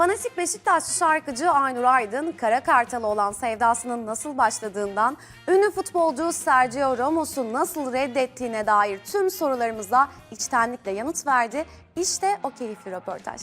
Fanatik Beşiktaşlı şarkıcı Aynur Aydın, Kara Kartal'a olan sevdasının nasıl başladığından, ünlü futbolcu Sergio Ramos'u nasıl reddettiğine dair tüm sorularımıza içtenlikle yanıt verdi. İşte o keyifli röportaj.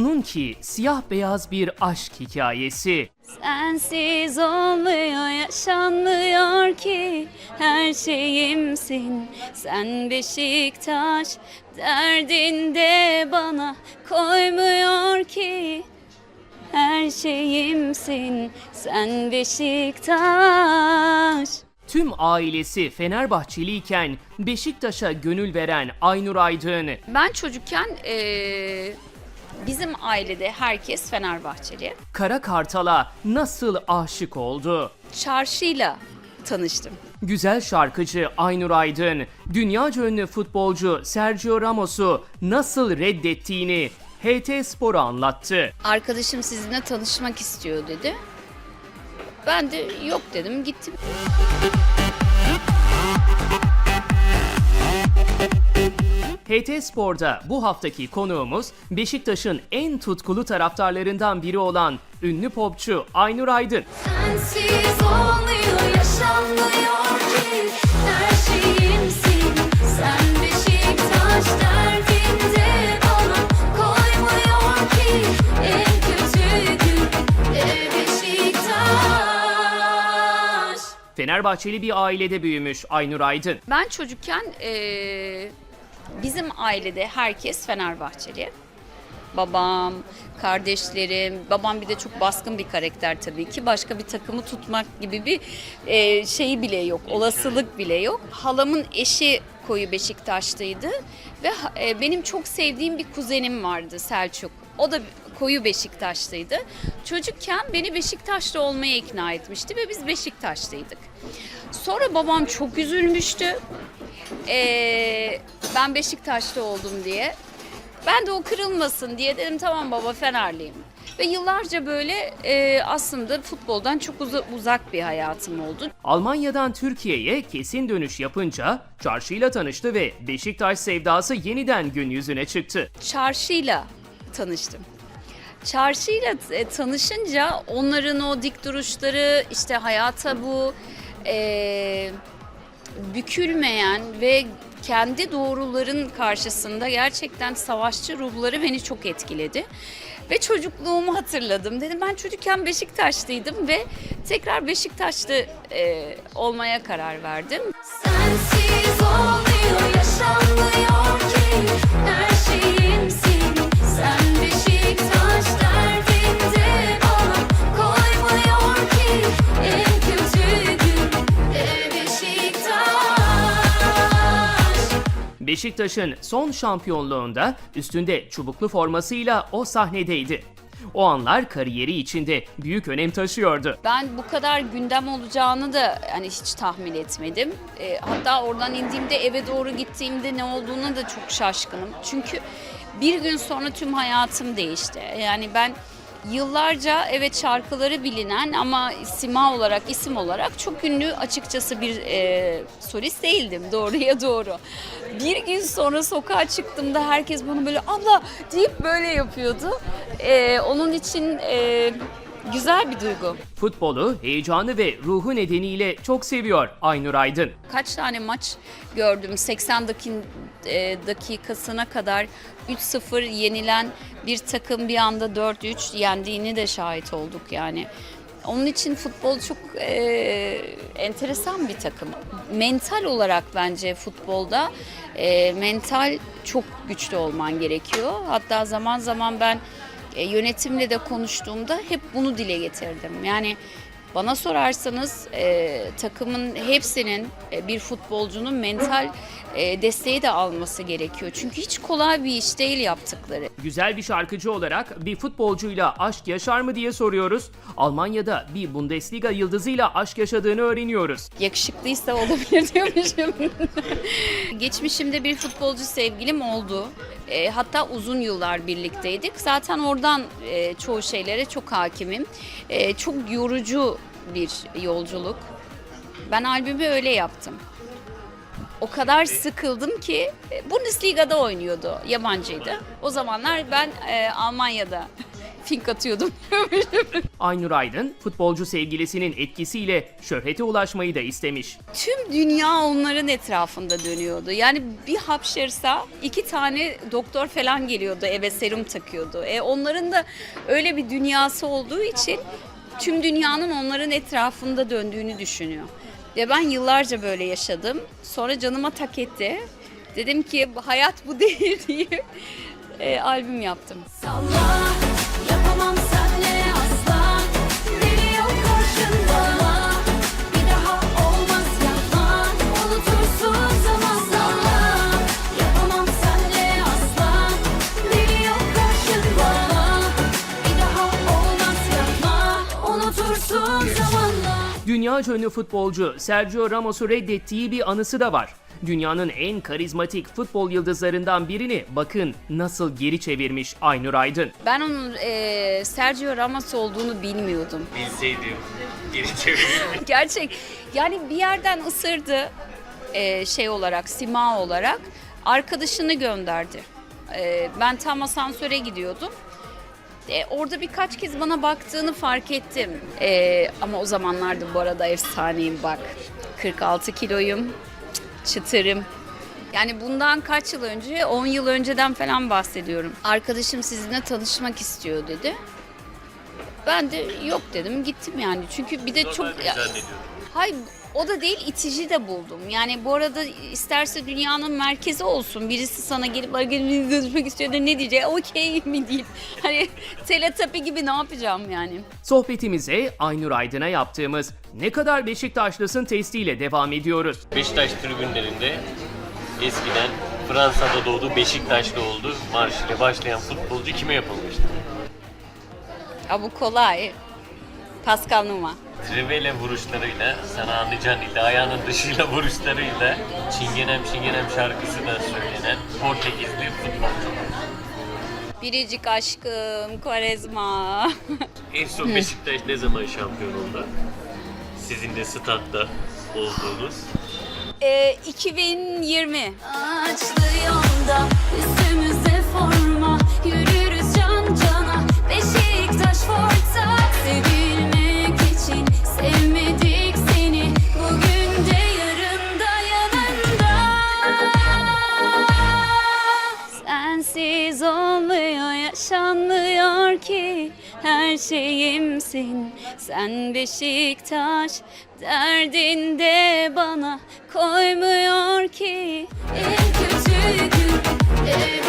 Onunki siyah beyaz bir aşk hikayesi. Sensiz olmuyor, yaşanmıyor ki her şeyimsin. Sen Beşiktaş derdinde bana koymuyor ki her şeyimsin. Sen Beşiktaş. Tüm ailesi Fenerbahçeliyken Beşiktaş'a gönül veren Aynur Aydın Ben çocukken eee, bizim ailede herkes Fenerbahçeli. Kara Kartal'a nasıl aşık oldu? Çarşıyla tanıştım. Güzel şarkıcı Aynur Aydın, dünyaca ünlü futbolcu Sergio Ramos'u nasıl reddettiğini HT Spor'a anlattı. Arkadaşım sizinle tanışmak istiyor dedi. Ben de yok dedim gittim. HT Spor'da bu haftaki konuğumuz Beşiktaş'ın en tutkulu taraftarlarından biri olan ünlü popçu Aynur Aydın. Sensiz olmuyor, yaşanmıyor ki her şeyimsin. Sen Beşiktaş derdinde bana koymuyor ki en kötü gün de Beşiktaş. Fenerbahçeli bir ailede büyümüş Aynur Aydın. Ben çocukken eee, bizim ailede herkes Fenerbahçeli. Babam, kardeşlerim, babam bir de çok baskın bir karakter tabii ki. Başka bir takımı tutmak gibi bir eee şeyi bile yok, olasılık bile yok. Halamın eşi koyu Beşiktaş'taydı ve eee, benim çok sevdiğim bir kuzenim vardı Selçuk. O da koyu Beşiktaş'taydı. Çocukken beni Beşiktaşlı olmaya ikna etmişti ve biz Beşiktaşlıydık. Sonra babam çok üzülmüştü. Ee, ben Beşiktaşlı oldum diye. Ben de o kırılmasın diye dedim tamam baba Fenerliyim. Ve yıllarca böyle e, aslında futboldan çok uza- uzak bir hayatım oldu. Almanya'dan Türkiye'ye kesin dönüş yapınca çarşıyla tanıştı ve Beşiktaş sevdası yeniden gün yüzüne çıktı. Çarşıyla tanıştım. Çarşıyla e, tanışınca onların o dik duruşları işte hayata bu e, bükülmeyen ve kendi doğruların karşısında gerçekten savaşçı ruhları beni çok etkiledi. Ve çocukluğumu hatırladım. Dedim ben çocukken Beşiktaşlıydım ve tekrar Beşiktaşlı e, olmaya karar verdim. Sensiz olmuyor, yaşanmıyor ki her şeyimsin. Sen Beşiktaş Beşiktaş'ın son şampiyonluğunda üstünde çubuklu formasıyla o sahnedeydi. O anlar kariyeri içinde büyük önem taşıyordu. Ben bu kadar gündem olacağını da hani hiç tahmin etmedim. E, hatta oradan indiğimde eve doğru gittiğimde ne olduğuna da çok şaşkınım. Çünkü bir gün sonra tüm hayatım değişti. Yani ben yıllarca evet şarkıları bilinen ama sima olarak, isim olarak çok ünlü açıkçası bir e, solist değildim doğruya doğru. Bir gün sonra sokağa çıktığımda herkes bunu böyle abla deyip böyle yapıyordu. E, onun için e, güzel bir duygu. Futbolu, heyecanı ve ruhu nedeniyle çok seviyor Aynur Aydın. Kaç tane maç gördüm 80 dakin, e, dakikasına kadar 3-0 yenilen bir takım bir anda 4-3 yendiğini de şahit olduk yani. Onun için futbol çok e, enteresan bir takım. Mental olarak bence futbolda e, mental çok güçlü olman gerekiyor. Hatta zaman zaman ben e, yönetimle de konuştuğumda hep bunu dile getirdim. Yani Bana sorarsanız e, takımın hepsinin e, bir futbolcunun mental e, desteği de alması gerekiyor. Çünkü hiç kolay bir iş değil yaptıkları. Güzel bir şarkıcı olarak bir futbolcuyla aşk yaşar mı diye soruyoruz. Almanya'da bir Bundesliga yıldızıyla aşk yaşadığını öğreniyoruz. Yakışıklıysa olabilir diyormuşum. Geçmişimde bir futbolcu sevgilim oldu. E, hatta uzun yıllar birlikteydik. Zaten oradan e, çoğu şeylere çok hakimim. E, çok yorucu bir yolculuk. Ben albümü öyle yaptım. O kadar sıkıldım ki e, Bundesliga'da oynuyordu, yabancıydı. O zamanlar ben e, Almanya'da fink atıyordum. Aynur Aydın futbolcu sevgilisinin etkisiyle şöhrete ulaşmayı da istemiş. Tüm dünya onların etrafında dönüyordu. Yani bir hapşırsa iki tane doktor falan geliyordu eve serum takıyordu. E onların da öyle bir dünyası olduğu için tüm dünyanın onların etrafında döndüğünü düşünüyor. Ve ben yıllarca böyle yaşadım. Sonra canıma tak etti. Dedim ki hayat bu değil diye e, albüm yaptım. Salla Dünya ünlü futbolcu Sergio Ramos'u reddettiği bir anısı da var. Dünyanın en karizmatik futbol yıldızlarından birini bakın nasıl geri çevirmiş Aynur Aydın. Ben onun e, Sergio Ramos olduğunu bilmiyordum. Bilseydim geri çevirirdim. Gerçek. Yani bir yerden ısırdı e, şey olarak, sima olarak. Arkadaşını gönderdi. E, ben tam asansöre gidiyordum. E, orada birkaç kez bana baktığını fark ettim. E, ama o zamanlarda bu arada efsaneyim bak. 46 kiloyum, çıtırım. Yani bundan kaç yıl önce? 10 yıl önceden falan bahsediyorum. Arkadaşım sizinle tanışmak istiyor dedi. Ben de yok dedim gittim yani. Çünkü bir de çok... Normal bir zannediyordum. Hayır o da değil itici de buldum. Yani bu arada isterse dünyanın merkezi olsun. Birisi sana gelip "Ay, gelin görüşmek istiyor da ne diyecek? Okey mi deyip hani teletapi gibi ne yapacağım yani. Sohbetimize Aynur Aydın'a yaptığımız ne kadar Beşiktaşlısın testiyle devam ediyoruz. Beşiktaş tribünlerinde eskiden Fransa'da doğdu, Beşiktaş'ta oldu. Marş ile başlayan futbolcu kime yapılmıştı? Ya bu kolay. Pascal Numa. Trivele vuruşlarıyla, sana anlayacağın dilde ayağının dışıyla vuruşlarıyla Çingenem Çingenem şarkısı da söylenen Portekizli futbolcu. Biricik aşkım, Quaresma. En son Beşiktaş ne zaman şampiyon oldu? Sizin de statta olduğunuz. e, 2020. Ağaçlı yolda Sensiz olmuyor, yaşanmıyor ki her şeyimsin. Sen Beşiktaş derdinde bana koymuyor ki. En kötü gün